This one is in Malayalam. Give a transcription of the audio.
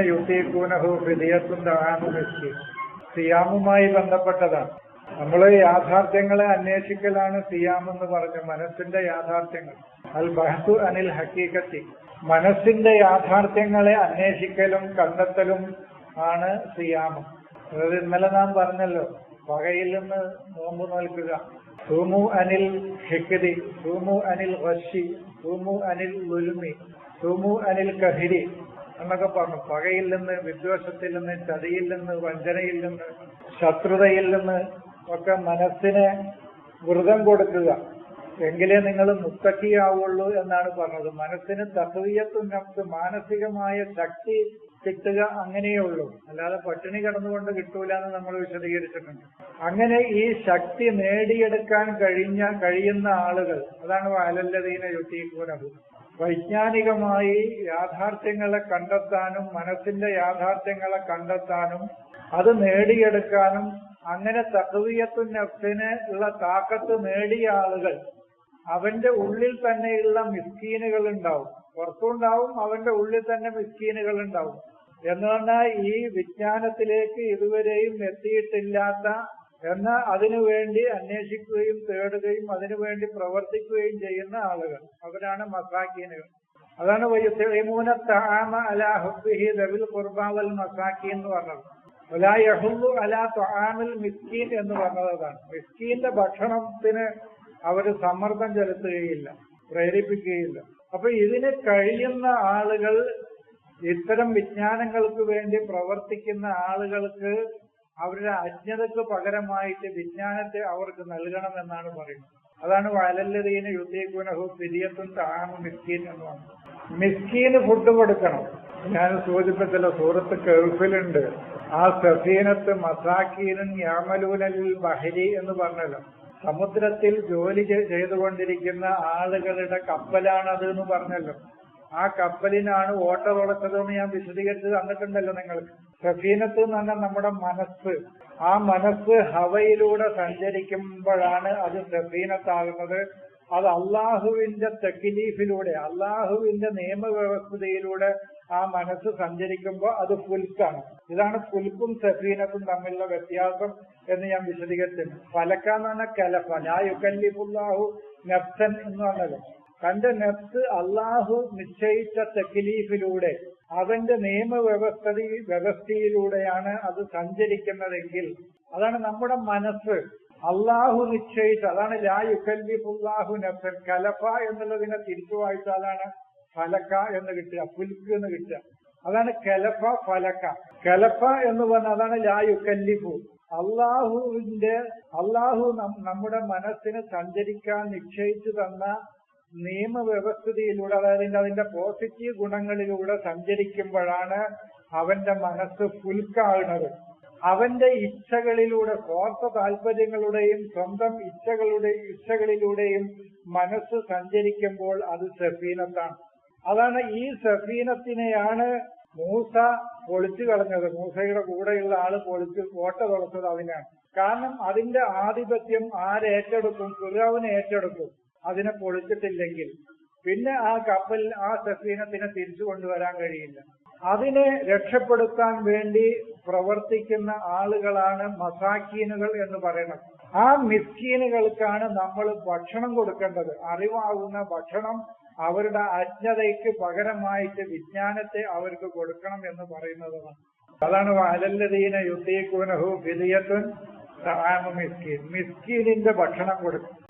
യുദ്ധീക്കൂനഹു ഫിദിയത്തും ദാനു മിസ്കി. സിയാമുമായി ബന്ധപ്പെട്ടതാണ്. നമ്മൾ യാഥാർത്ഥ്യങ്ങളെ അന്വേഷിക്കലാണ് സിയാം എന്ന് പറഞ്ഞ മനസ്സിന്റെ യാഥാർത്ഥ്യങ്ങൾ. അൽ ബഹത്തു അനിൽ ഹക്കീക്കത്തി മനസ്സിന്റെ യാഥാർത്ഥ്യങ്ങളെ അന്വേഷിക്കലും കണ്ടെത്തലും ആണ് സിയാമം. അതായത് ഇന്നലെ നാം പറഞ്ഞല്ലോ പകയിൽ നിന്ന് നോമ്പ് നോൽക്കുക. സൂമു അനിൽ ഹിക്കതി സൂമു അനിൽ റഷി സൂമു അനിൽ ലുലുമി സൂമു അനിൽ കഹിരി എന്നൊക്കെ പറഞ്ഞു. പകയിൽ നിന്ന് വിദ്വേഷത്തിൽ നിന്ന് ചതിയിൽ നിന്ന് വഞ്ചനയിൽ നിന്ന് ശത്രുതയിൽ നിന്ന് ഒക്കെ മനസ്സിനെ വ്രതം കൊടുക്കുക. എങ്കിലേ നിങ്ങൾ മുത്തക്കിയാവുള്ളൂ എന്നാണ് പറഞ്ഞത്. മനസ്സിന് തത്വീയത്വം നഫ്സ് മാനസികമായ ശക്തി കിട്ടുക അങ്ങനെയേ ഉള്ളൂ അല്ലാതെ പട്ടിണി കിടന്നുകൊണ്ട് കിട്ടൂല എന്ന് നമ്മൾ വിശദീകരിച്ചിട്ടുണ്ട്. അങ്ങനെ ഈ ശക്തി നേടിയെടുക്കാൻ കഴിഞ്ഞ കഴിയുന്ന ആളുകൾ അതാണ് വാലല്ലതീന യുദ്ധീകൂനത് വൈജ്ഞാനികമായി യാഥാർത്ഥ്യങ്ങളെ കണ്ടെത്താനും മനസ്സിന്റെ യാഥാർത്ഥ്യങ്ങളെ കണ്ടെത്താനും അത് നേടിയെടുക്കാനും അങ്ങനെ തത്വീയത്വ നഫ്സിന് ഉള്ള താക്കത്ത് നേടിയ ആളുകൾ അവന്റെ ഉള്ളിൽ തന്നെയുള്ള മിസ്കീനുകൾ ഉണ്ടാവും പുറത്തുണ്ടാവും അവന്റെ ഉള്ളിൽ തന്നെ മിസ്കീനുകൾ ഉണ്ടാവും എന്ന് പറഞ്ഞാൽ ഈ വിജ്ഞാനത്തിലേക്ക് ഇതുവരെയും എത്തിയിട്ടില്ലാത്ത എന്നാൽ അതിനുവേണ്ടി അന്വേഷിക്കുകയും തേടുകയും അതിനുവേണ്ടി പ്രവർത്തിക്കുകയും ചെയ്യുന്ന ആളുകൾ. അവരാണ് മസാക്കീനുകൾ. അതാണ് വയ്യുത്തമൂന താമ അലാ ഹുബിഹി കുർബാവൽ മസാക്കി എന്ന് പറഞ്ഞത്. യഹുബു അലാ തൊഹാമിൽ മിസ്കീൻ എന്ന് പറഞ്ഞതാണ്. മിസ്കീന്റെ ഭക്ഷണത്തിന് അവർ സമ്മർദ്ദം ചെലുത്തുകയില്ല പ്രേരിപ്പിക്കുകയില്ല. അപ്പൊ ഇതിന് കഴിയുന്ന ആളുകൾ ഇത്തരം വിജ്ഞാനങ്ങൾക്ക് വേണ്ടി പ്രവർത്തിക്കുന്ന ആളുകൾക്ക് അവരുടെ അജ്ഞതക്ക് പകരമായിട്ട് വിജ്ഞാനത്തെ അവർക്ക് നൽകണം എന്നാണ് പറയുന്നത്. അതാണ് വയലല്ലതീന് യുദ്ധീകുനഹു പിരിയത്തും താമ മിസ്കീൻ എന്ന് പറഞ്ഞത്. മിസ്കീന് ഫുഡ് കൊടുക്കണം. ഞാൻ സൂചിപ്പിച്ചല്ലോ സൂറത്ത് കെഴുഫിലുണ്ട് ആ സഫീനത്ത് മസാക്കീനും യാമലൂനലിൽ ബഹരി എന്ന് പറഞ്ഞല്ലോ. സമുദ്രത്തിൽ ജോലി ചെയ്തുകൊണ്ടിരിക്കുന്ന ആളുകളുടെ കപ്പലാണത് എന്ന് പറഞ്ഞല്ലോ. ആ കപ്പലിനാണ് ഓട്ടർ ഉടച്ചതെന്ന് ഞാൻ വിശദീകരിച്ച് തന്നിട്ടുണ്ടല്ലോ നിങ്ങൾക്ക്. സഫീനത്ത് എന്ന് പറഞ്ഞാൽ നമ്മുടെ മനസ്സ്. ആ മനസ്സ് ഹവയിലൂടെ സഞ്ചരിക്കുമ്പോഴാണ് അത് സഫീനത്താകുന്നത്. അത് അള്ളാഹുവിന്റെ തെക്കിലീഫിലൂടെ അള്ളാഹുവിന്റെ നിയമവ്യവസ്ഥതയിലൂടെ ആ മനസ്സ് സഞ്ചരിക്കുമ്പോൾ അത് ഫുൽക്കാണ് ഇതാണ് ഫുൽക്കും സഫീനത്തും തമ്മിലുള്ള വ്യത്യാസം എന്ന് ഞാൻ വിശദീകരിച്ചിട്ടുണ്ട്. ഫലക്കാന്ന് പറഞ്ഞാൽ കലഫ. ലാ യുക്കല്ലിഫുല്ലാഹു നഫ്സൻ എന്ന് പറഞ്ഞത്. തന്റെ നെഫ്സ് അള്ളാഹു നിശ്ചയിച്ച തെക്കിലീഫിലൂടെ അവന്റെ നിയമവ്യവസ്ഥ വ്യവസ്ഥയിലൂടെയാണ് അത് സഞ്ചരിക്കുന്നതെങ്കിൽ അതാണ് നമ്മുടെ മനസ്സ്. അള്ളാഹു നിശ്ചയിച്ച അതാണ് ലാ യുക്കല്ലിഫുല്ലാഹു നഫ്സൻ കലഫ എന്നുള്ളതിനെ തിരിച്ചു വായിച്ചാലാണ് ഫലക്ക എന്ന് കിട്ടുക പുൽക്ക് എന്ന് കിട്ടുക. അതാണ് കലഫ ഫലക്ക. കലഫ എന്ന് പറഞ്ഞാൽ അതാണ് ലാ യുക്കല്ലിഫു അള്ളാഹുവിന്റെ അള്ളാഹു നമ്മുടെ മനസ്സിന് സഞ്ചരിക്കാൻ നിശ്ചയിച്ചു തന്ന നിയമവ്യവസ്ഥിതിയിലൂടെ അതായത് അതിന്റെ പോസിറ്റീവ് ഗുണങ്ങളിലൂടെ സഞ്ചരിക്കുമ്പോഴാണ് അവന്റെ മനസ്സ് ഫുൽക്കാകുന്നത് അവന്റെ ഇച്ഛകളിലൂടെ സ്വാർത്ഥ താല്പര്യങ്ങളുടെയും സ്വന്തം ഇച്ഛകളുടെ ഇച്ഛകളിലൂടെയും മനസ്സ് സഞ്ചരിക്കുമ്പോൾ അത് സഫീനത്താണ്. അതാണ് ഈ സഫീനത്തിനെയാണ് മൂസ പൊളിച്ചു കളഞ്ഞത്. മൂസയുടെ കൂടെയുള്ള ആൾ പൊളിച്ച് കോട്ട തുറച്ചത് അതിനാണ് കാരണം അതിന്റെ ആധിപത്യം ആരേറ്റെടുക്കും ഫിറാവിന് ഏറ്റെടുക്കും. അതിനെ പൊളിച്ചിട്ടില്ലെങ്കിൽ പിന്നെ ആ കപ്പൽ ആ സഫീനത്തിനെ തിരിച്ചു കൊണ്ടുവരാൻ കഴിയില്ല. അതിനെ രക്ഷപ്പെടുത്താൻ വേണ്ടി പ്രവർത്തിക്കുന്ന ആളുകളാണ് മസാക്കീനുകൾ എന്ന് പറയുന്നത്. ആ മിസ്കീനുകൾക്കാണ് നമ്മൾ ഭക്ഷണം കൊടുക്കേണ്ടത്. അറിവാകുന്ന ഭക്ഷണം അവരുടെ അജ്ഞതയ്ക്ക് പകരമായിട്ട് വിജ്ഞാനത്തെ അവർക്ക് കൊടുക്കണം എന്ന് പറയുന്നത് അതാണ് അലല്ലതീന യുദ്ധീകൂനഹു ഫിദിയത്തുൻ മിസ്കീൻ. മിസ്കീനിന്റെ ഭക്ഷണം കൊടുക്കും.